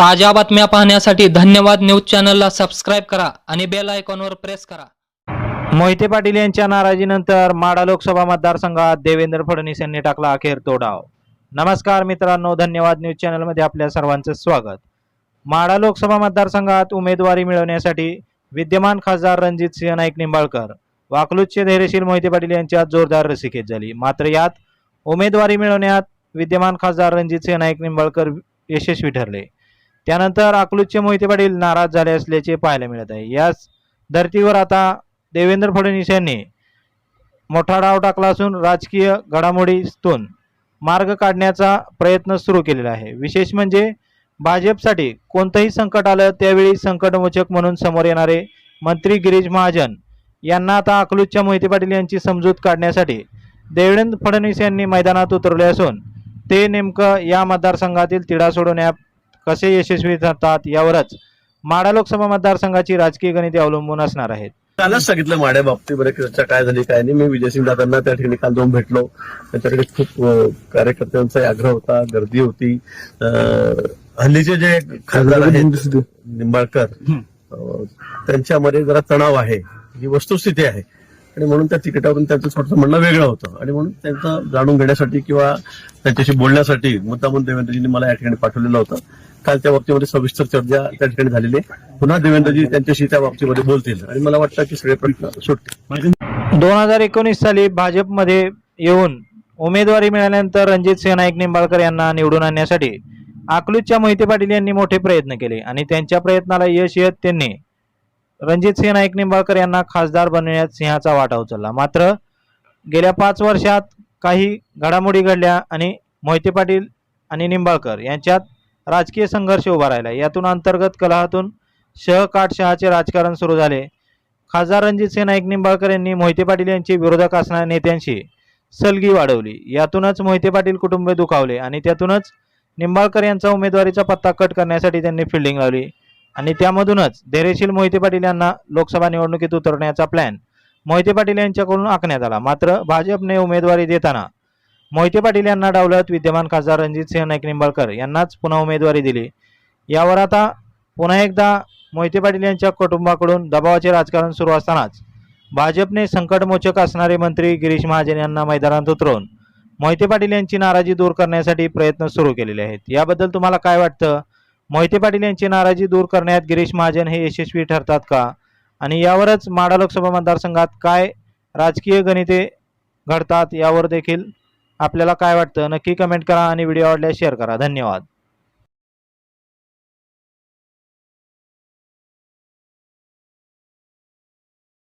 ताज्या बातम्या पाहण्यासाठी धन्यवाद न्यूज चॅनलला सबस्क्राईब करा आणि बेल आयकॉनवर प्रेस करा. मोहिते पाटील यांच्या नाराजीनंतर माडा लोकसभा मतदारसंघात देवेंद्र फडणवीस यांनी टाकला अखेर तोडाव. नमस्कार मित्रांनो धन्यवाद न्यूज चॅनलमध्ये आपल्या सर्वांचं स्वागत. माडा लोकसभा मतदारसंघात उमेदवारी मिळवण्यासाठी विद्यमान खासदार रणजित सिंह नाईक निंबाळकर वाकलूजचे धैर्यशील मोहिते पाटील यांच्यात जोरदार रसिकेत झाली. मात्र यात उमेदवारी मिळवण्यात विद्यमान खासदार रणजित सिंह नाईक निंबाळकर यशस्वी ठरले. त्यानंतर अकलूजचे मोहिते पाटील नाराज झाले असल्याचे पाहायला मिळत आहे. याच धर्तीवर आता देवेंद्र फडणवीस यांनी मोठा डाव टाकला असून राजकीय घडामोडीतून मार्ग काढण्याचा प्रयत्न सुरू केलेला आहे. विशेष म्हणजे भाजपसाठी कोणतंही संकट आलं त्यावेळी संकटमोचक म्हणून समोर येणारे मंत्री गिरीश महाजन यांना आता अकलूजच्या मोहिते पाटील यांची समजूत काढण्यासाठी देवेंद्र फडणवीस यांनी मैदानात उतरले असून ते नेमकं या मतदारसंघातील तिढा सोडवण्यात कसे यशस्वी ठरतात यावरच माडा लोकसभा मतदारसंघाची राजकीय गणिते अवलंबून असणार आहेत. कालच सांगितलं माड्या बाबतीमध्ये चर्चा काय झाली काय नाही. मी विजयसिंग दादांना त्या ठिकाणी काल जाऊन भेटलो. त्यांच्याकडे खूप कार्यकर्त्यांचा आग्रह होता गर्दी होती. हल्लीचे जे खासदार आहेत निंबाळकर त्यांच्यामध्ये जरा तणाव आहे. ही वस्तुस्थिती आहे. आणि म्हणून त्या तिकिटावरून त्यांचं थोडंसं म्हणणं वेगळं होतं. आणि म्हणून त्यांचं जाणून घेण्यासाठी किंवा त्यांच्याशी बोलण्यासाठी मुद्दामून देवेंद्रजींनी मला या ठिकाणी पाठवलेलं होतं. काल त्या बाबतीमध्ये सविस्तर चर्चा त्या ठिकाणी झालेली आहे. पुन्हा देवेंद्रजी त्यांच्याशी त्या बाबतीमध्ये बोलतील. आणि मला वाटतं की सगळे प्रश्न सुटतील. दोन हजार एकोणीस साली भाजपमध्ये येऊन उमेदवारी मिळाल्यानंतर रणजित सिंह नाईक निंबाळकर यांना निवडून आणण्यासाठी अकलूजच्या मोहिते पाटील यांनी मोठे प्रयत्न केले आणि त्यांच्या प्रयत्नाला यश येत त्यांनी रणजित सिंह नाईक निंबाळकर यांना खासदार बनवण्यात सिंहाचा वाटा उचलला मात्र गेल्या पाच वर्षात काही घडामोडी घडल्या आणि मोहिते पाटील आणि निंबाळकर यांच्यात राजकीय संघर्ष उभा राहिला. यातून अंतर्गत कलहातून शह काटशहाचे राजकारण सुरू झाले. खासदार रणजित सिंह नाईक निंबाळकर यांनी मोहिते पाटील यांची विरोधक असणाऱ्या नेत्यांशी सलगी वाढवली. यातूनच मोहिते पाटील कुटुंब दुखावले आणि त्यातूनच निंबाळकर यांचा उमेदवारीचा पत्ता कट करण्यासाठी त्यांनी फिल्डिंग लावली. आणि त्यामधूनच धैर्यशील मोहिते पाटील यांना लोकसभा निवडणुकीत उतरण्याचा प्लॅन मोहिते पाटील यांच्याकडून आखण्यात आला. मात्र भाजपने उमेदवारी देताना मोहिते पाटील यांना डावलत विद्यमान खासदार रणजित सिंह नाईक निंबाळकर यांनाच पुन्हा उमेदवारी दिली. यावर आता पुन्हा एकदा मोहिते पाटील यांच्या कुटुंबाकडून दबावाचे राजकारण सुरू असतानाच भाजपने संकटमोचक असणारे मंत्री गिरीश महाजन यांना मैदानात उतरवून मोहिते पाटील यांची नाराजी दूर करण्यासाठी प्रयत्न सुरू केलेले आहेत. याबद्दल तुम्हाला काय वाटतं? मोहिते पाटील यांची नाराजी दूर करण्यात गिरीश महाजन हे यशस्वी ठरतात का? आणि यावरच माडा लोकसभा मतदारसंघात काय राजकीय गणिते घडतात यावर देखील आपल्याला काय वाटतं? नक्की कमेंट करा आणि व्हिडिओ आवडल्यास शेअर करा. धन्यवाद.